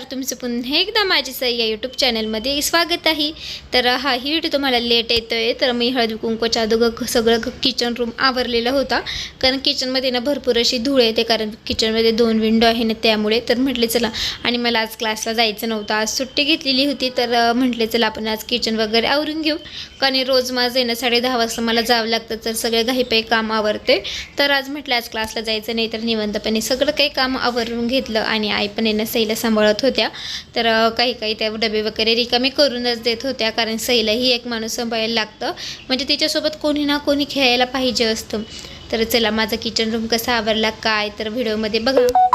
नमस्कार तुमचं पुन्हा एकदा माझी सई या यूट्यूब चॅनलमध्ये स्वागत आहे. तर हा ही व्हिडिओ तुम्हाला लेट येतो आहे तर मी हळदी कुंकूच्या अगोदर सगळं किचन रूम आवरलेला होता. कारण किचनमध्ये ना भरपूर अशी धूळ येते कारण किचनमध्ये दोन विंडो आहे ना त्यामुळे. तर म्हटले चला आणि मला आज क्लासला जायचं नव्हतं. आज सुट्टी घेतलेली होती तर म्हटले चला आपण आज किचन वगैरे आवरून घेऊ. कारण रोज माझं आहे ना साडे दहा वाजता मला जावं लागतं तर सगळे घाईपाई काम आवरते. तर आज म्हटलं आज क्लासला जायचं नाही तर निवंतपणे सगळं काही काम आवरून घेतलं. आणि आई पण येणं सईला सांभाळत होते. होत्या. तर काही काही त्या डबे वगैरे रिकामे करूनच देत होत्या. कारण सईलाही एक माणूस सांभाळायला लागतं. म्हणजे तिच्यासोबत कोणी ना कोणी खेळायला पाहिजे असतं. तर चला माझा किचन रूम कसा आवरला काय? तर व्हिडिओमध्ये बघा.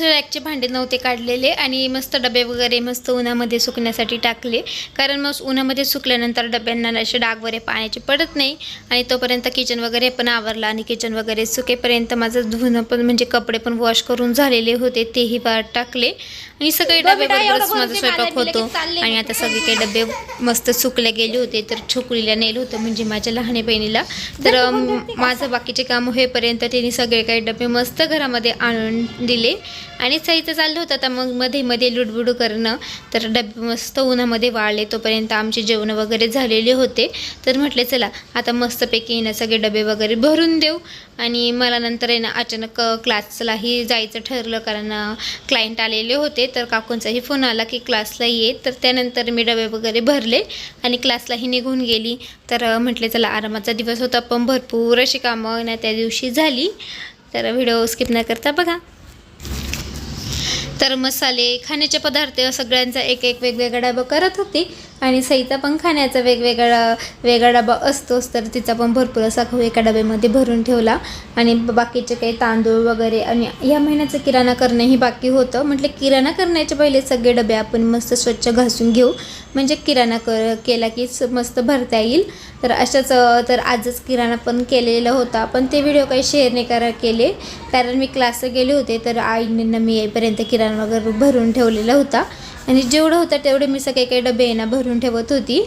रॅकचे भांडे नव्हते काढलेले आणि मस्त डबे वगैरे मस्त उन्हामध्ये सुकण्यासाठी टाकले. कारण मग उन्हामध्ये सुकल्यानंतर डब्यांना असे डाग वगैरे पाण्याचे पडत नाही. आणि तोपर्यंत किचन वगैरे पण आवरला आणि किचन वगैरे सुकेपर्यंत माझं धुणं पण म्हणजे कपडे पण वॉश करून झालेले होते तेही बाहेर टाकले. आणि सगळे डबे बरोबरच माझा स्वयंपाक होतो. आणि आता सगळे काही डबे मस्त सुकले गेले होते तर छोकरीला नेलं होतं म्हणजे माझ्या लहान बहिणीला. तर माझं बाकीचे काम होईपर्यंत त्यांनी सगळे काही डबे मस्त घरामध्ये आणून दिले. आणि सईचं चाललं होतं आता मग मध्ये मध्ये लुडबुडू करणं तर डबे मस्त उन्हामध्ये वाळले तोपर्यंत आमचे जेवण वगैरे झालेले होते. तर म्हटले चला आता मस्तपैकी ना सगळे डबे वगैरे भरून देऊ. आणि मला नंतर आहे ना अचानक क्लासलाही जायचं ठरलं कारण क्लायंट आलेले होते. तर काकूंचाही फोन आला की क्लासला ये. तर त्यानंतर मी डबे वगैरे भरले आणि क्लासलाही निघून गेली. तर म्हटले चला आरामाचा दिवस होता पण भरपूर अशी कामं ना त्या दिवशी झाली. तर व्हिडिओ स्किप न करता बघा. तर मसाले खाण्याचे पदार्थ सगळ्यांचा एक एक वेगवेगळा डबा करत होती. आणि सईचा पण खाण्याचा वेगवेगळा वेगळा डबा असतोच तर तिचा पण भरपूर असा खाऊ एका डब्यामध्ये भरून ठेवला. आणि बाकीचे काही तांदूळ वगैरे आणि ह्या महिन्याचं किराणा करणंही बाकी होतं. म्हटलं किराणा करण्याच्या पहिले सगळे डबे आपण मस्त स्वच्छ घासून घेऊ. म्हणजे किराणा कर केला की स- मस्त भरता येईल. तर अशाच तर आजच किराणा पण केलेला होता. पण ते व्हिडिओ काही शेअर नाही करा केले. कारण मी क्लासला गेले होते तर आईने मी येईपर्यंत किराणा वगैरे भरून ठेवलेला होता. आणि जेवढं होतं तेवढे मी सगळे काही डबे आहे ना भरून ठेवत होती.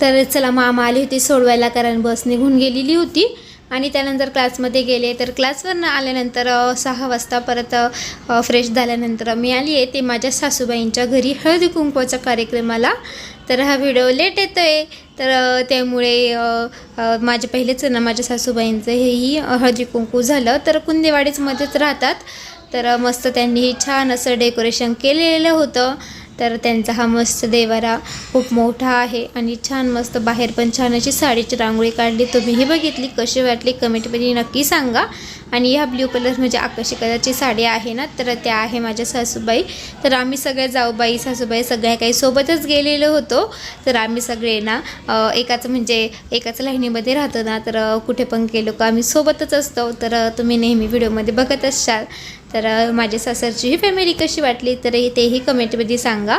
तर चला मामा आली होती सोडवायला कारण बस निघून गेलेली होती. आणि त्यानंतर क्लासमध्ये गेले. तर क्लासवरनं आल्यानंतर सहा वाजता परत फ्रेश झाल्यानंतर मी आली आहे ते माझ्या सासूबाईंच्या घरी हळदी कुंकवाच्या कार्यक्रमाला. तर हा व्हिडिओ लेट येतो आहे तर त्यामुळे माझे पहिलेच ना माझ्या सासूबाईंचं हेही हळदी कुंकू झालं. तर कुंदेवाडीचमध्येच राहतात. तर मस्त त्यांनी छान असं डेकोरेशन केलेलं होतं. तर त्यांचा हा मस्त देवारा खूप मोठा आहे आणि छान मस्त बाहेर पण छान अशी साडीची रांगोळी काढली. तुम्हीही बघितली कशी वाटली? कमेंटमध्ये नक्की सांगा. आणि ह्या ब्ल्यू कलर म्हणजे आकाशी कलरची साडी आहे ना तर त्या आहे माझ्या सासूबाई. तर आम्ही सगळ्या जाऊबाई सासूबाई सगळ्या काही सोबतच गेलेलो होतो. तर आम्ही सगळे ना एकाच म्हणजे एकाच लाईनीमध्ये राहतो ना तर कुठे पण गेलो का आम्ही सोबतच असतो. तर तुम्ही नेहमी व्हिडिओमध्ये बघत असाल. तर माझ्या सासरची ही फॅमिली कशी वाटली तर तेही कमेंटमध्ये सांगा.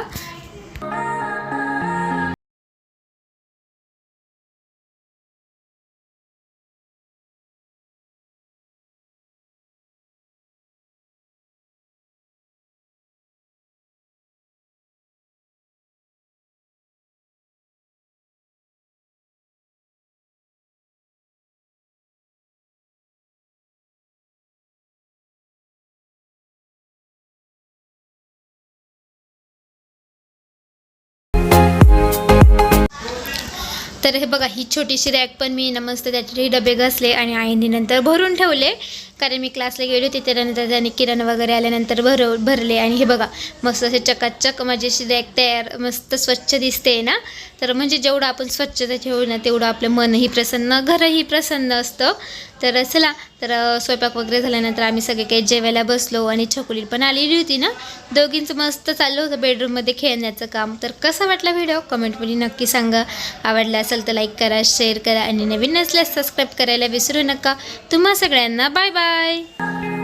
तर हे बघा ही छोटीशी रॅक पण मी ना मस्त त्याचे डबे घासले आणि आईने नंतर भरून ठेवले. कारण मी क्लासला गेली होती त्यानंतर त्याने किरण वगैरे आल्यानंतर भर भरले. आणि हे बघा मस्त असे चकाचक माझी अशी रॅक तयार मस्त स्वच्छ दिसते ना. तर म्हणजे जेवढं आपण स्वच्छता ठेवू ना तेवढं आपलं मनही प्रसन्न घरही प्रसन्न असतं. तर चला तर स्वयंपाक वगैरे झाल्यानंतर आम्ही सगळे काही जेवायला बसलो आणि छकुली पण आलेली होती ना. दोघींचं मस्त चाललं होतं बेडरूममध्ये खेळण्याचं काम. तर कसा वाटला व्हिडिओ कमेंटमध्ये नक्की सांगा. आवडला असेल तर लाईक करा शेअर करा. आणि नवीन नसल्यास सबस्क्राईब करायला विसरू नका. तुम्हा सगळ्यांना बाय बाय Bye!